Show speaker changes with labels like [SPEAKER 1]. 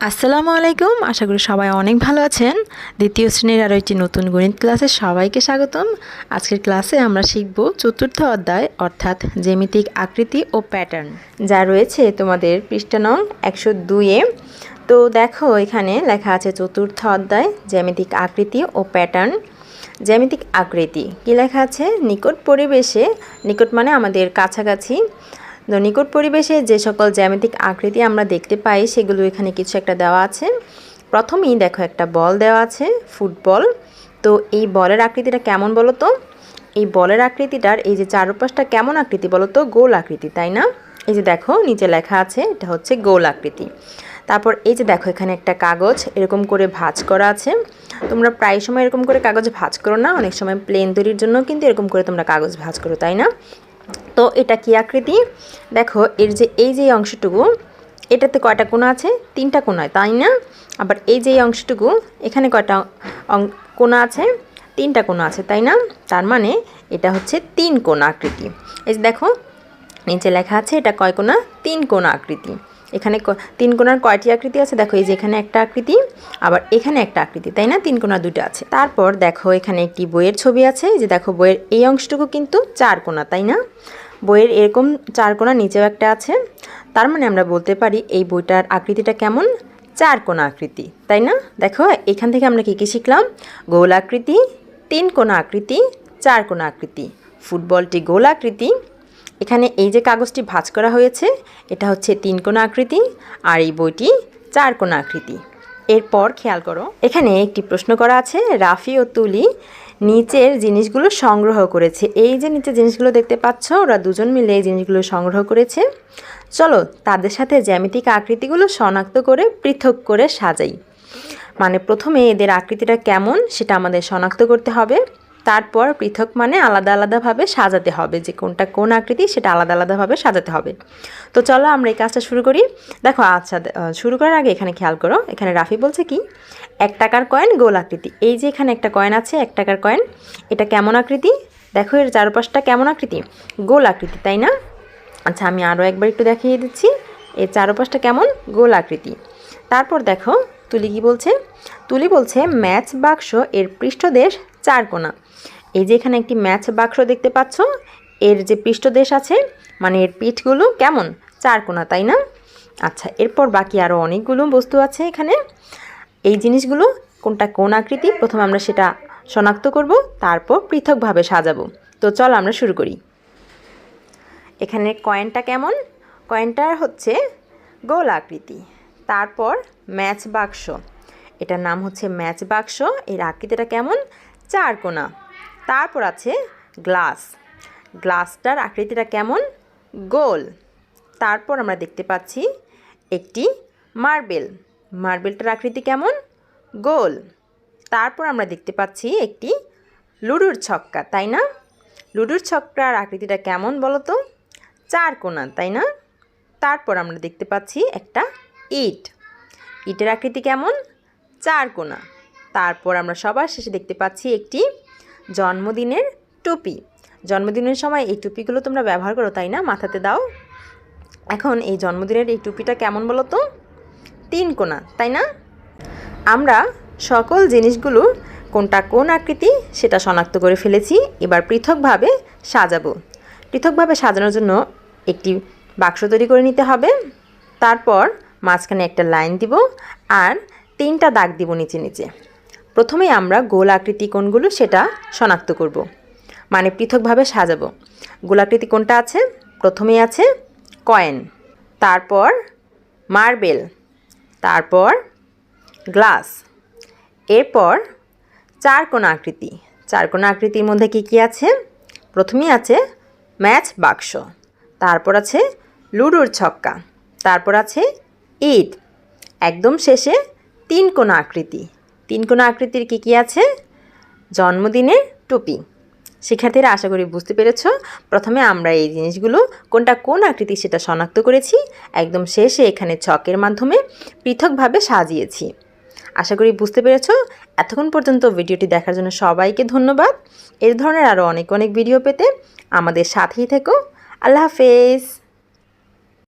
[SPEAKER 1] আসসালামু আলাইকুম। আশা করি সবাই অনেক ভালো আছেন। দ্বিতীয় শ্রেণির আরও একটি নতুন গণিত ক্লাসে সবাইকে স্বাগতম। আজকের ক্লাসে আমরা শিখব চতুর্থ অধ্যায়, অর্থাৎ জ্যামিতিক আকৃতি ও প্যাটার্ন, যা রয়েছে তোমাদের পৃষ্ঠা নং একশো দুইয়ে তো দেখো, এখানে লেখা আছে চতুর্থ অধ্যায়, জ্যামিতিক আকৃতি ও প্যাটার্ন। জ্যামিতিক আকৃতি, কী লেখা আছে? নিকট পরিবেশে, নিকট মানে আমাদের কাছাকাছি। নিকট পরিবেশে যে সকল জ্যামিতিক আকৃতি আমরা দেখতে পাই, সেগুলো এখানে কিছু একটা দেওয়া আছে। প্রথমেই দেখো একটা বল দেওয়া আছে, ফুটবল। তো এই বলের আকৃতিটা কেমন বলো তো এই বলের আকৃতিটার এই যে চারপাশটা কেমন আকৃতি বলো তো গোল আকৃতি, তাই না? এই যে দেখো, নিচে লেখা আছে, এটা হচ্ছে গোল আকৃতি। তারপর এই যে দেখো, এখানে একটা কাগজ, এরকম করে ভাঁজ করা আছে। তোমরা প্রায় সময় এরকম করে কাগজ ভাঁজ করো না, অনেক সময় প্লেন তৈরির জন্য কিন্তু এরকম করে তোমরা কাগজ ভাঁজ করো, তাই না? তো এটা কি আকৃতি? দেখো, এর যে, এই যে অংশটুকু, এটাতে কয়টা কোনো আছে? তিনটা কোনো তাই না? আবার এই যে অংশটুকু, এখানে কয়টা কোনো আছে? তিনটা কোনো আছে, তাই না? তার মানে এটা হচ্ছে তিন কোণা আকৃতি। এই দেখো, নিচে লেখা আছে এটা কয় কোনা তিন কোনা আকৃতি। এখানে তিন কোণার কয়টি আকৃতি আছে? দেখো, এই যে এখানে একটা আকৃতি, আবার এখানে একটা আকৃতি, তাই না? তিন কোণা দুটো আছে। তারপর দেখো, এখানে একটি বইয়ের ছবি আছে। যে দেখো, বইয়ের এই অংশটুকু কিন্তু চার কোণা তাই না? বইয়ের এরকম চার কোণা নিচেও একটা আছে। তার মানে আমরা বলতে পারি এই বইটার আকৃতিটা কেমন? চার কোণা আকৃতি, তাই না? দেখো, এখান থেকে আমরা কী কী শিখলাম? গোল আকৃতি, তিন কোণা আকৃতি, চার কোণা আকৃতি। ফুটবলটি গোল আকৃতি এখানে এই যে কাগজটি ভাঁজ করা হয়েছে, এটা হচ্ছে তিন কোণা আকৃতি আর এই বইটি চার কোণা আকৃতি। এরপর খেয়াল করো, এখানে একটি প্রশ্ন করা আছে, রাফি ও তুলি নিচের জিনিসগুলো সংগ্রহ করেছে। এই যে নিচে জিনিসগুলো দেখতে পাচ্ছ, ওরা দুজন মিলে এই জিনিসগুলো সংগ্রহ করেছে। চলো, তাদের সাথে জ্যামিতিক আকৃতিগুলো শনাক্ত করে পৃথক করে সাজাই। মানে প্রথমে এদের আকৃতিটা কেমন, সেটা আমাদের শনাক্ত করতে হবে। তারপর পৃথক মানে আলাদা আলাদাভাবে সাজাতে হবে। যে কোনটা কোন আকৃতি সেটা আলাদা আলাদাভাবে সাজাতে হবে। তো চলো আমরা এই কাজটা শুরু করি। দেখো আচ্ছা শুরু করার আগে এখানে খেয়াল করো। এখানে রাফি বলছে কি? এক টাকার কয়েন, গোল আকৃতি। এই যে এখানে একটা কয়েন আছে, এক টাকার কয়েন, এটা কেমন আকৃতি? দেখো, এর চারপাশটা কেমন আকৃতি? গোল আকৃতি, তাই না? আচ্ছা আমি আরও একবার একটু দেখিয়ে দিচ্ছি। এর চারপাশটা কেমন? গোল আকৃতি। তারপর দেখো, তুলি কি বলছে? তুলি বলছে, ম্যাচ বাক্স এর পৃষ্ঠদেশ চার কোনা। এই যে এখানে একটি ম্যাচ বাক্স দেখতে পাচ্ছ, এর যে পৃষ্ঠদেশ আছে মানে এর পিঠগুলো কেমন? চার কোনা, তাই না? আচ্ছা এরপর বাকি আরও অনেকগুলো বস্তু আছে এখানে। এই জিনিসগুলো কোনটা কোন আকৃতি? প্রথমে আমরা সেটা শনাক্ত করব, তারপর পৃথকভাবে সাজাবো। তো চল আমরা শুরু করি। এখানে কয়েনটা কেমন? কয়েনটার হচ্ছে গোল আকৃতি। তারপর ম্যাচ বাক্স। এটার নাম হচ্ছে ম্যাচ বাক্স। এর আকৃতিটা কেমন? চার কোনা। তারপর আছে গ্লাস। গ্লাসটার আকৃতিটা কেমন? গোল। তারপর আমরা দেখতে পাচ্ছি একটি মার্বেল। মার্বেলটার আকৃতি কেমন? গোল। তারপর আমরা দেখতে পাচ্ছি একটি লুডুর ছক্কা, তাই না? লুডুর ছক্কার আকৃতিটা কেমন বলো তো চার কোনা, তাই না? তারপর আমরা দেখতে পাচ্ছি একটা ইট। ইটের আকৃতি কেমন? চার কোনা। তারপর আমরা সবার শেষে দেখতে পাচ্ছি একটি জন্মদিনের টুপি। জন্মদিনের সময় এই টুপিগুলো তোমরা ব্যবহার করো, তাই না? মাথাতে দাও। এখন এই জন্মদিনের এই টুপিটা কেমন বলো তো? তিন কোনা তাই না? আমরা সকল জিনিসগুলো কোনটা কোন আকৃতি সেটা শনাক্ত করে ফেলেছি। এবার পৃথকভাবে সাজাবো। পৃথকভাবে সাজানোর জন্য একটি বাক্স তৈরি করে নিতে হবে। তারপর মাঝখানে একটা লাইন দিব আর তিনটা দাগ দিব নিচে নিচে। প্রথমেই আমরা গোল আকৃতি কোনগুলো সেটা শনাক্ত করব। মানে পৃথকভাবে সাজাবো। গোলাকৃতি কোণটা আছে, প্রথমেই আছে কয়েন, তারপর মার্বেল, তারপর গ্লাস, এরপর চার কোনা আকৃতি। চার কোনা আকৃতির মধ্যে কি কি আছে? প্রথমেই আছে ম্যাচ বাক্স, তারপর আছে লুডোর ছক্কা, তারপর আছে ইট। একদম শেষে তিন কোনা আকৃতি। তিন কোনা আকৃতির কী কী আছে? জন্মদিনের টুপি। শিক্ষার্থীরা, আশা করি বুঝতে পেরেছ। প্রথমে আমরা এই জিনিসগুলো, কোনটা কোন আকৃতি সেটা শনাক্ত করেছি। একদম শেষে এখানে ছকের মাধ্যমে পৃথকভাবে সাজিয়েছি। আশা করি বুঝতে পেরেছ। এতক্ষণ পর্যন্ত ভিডিওটি দেখার জন্য সবাইকে ধন্যবাদ। এর ধরনের আরও অনেক অনেক ভিডিও পেতে আমাদের সাথেই থেকো। আল্লাহ হাফেজ।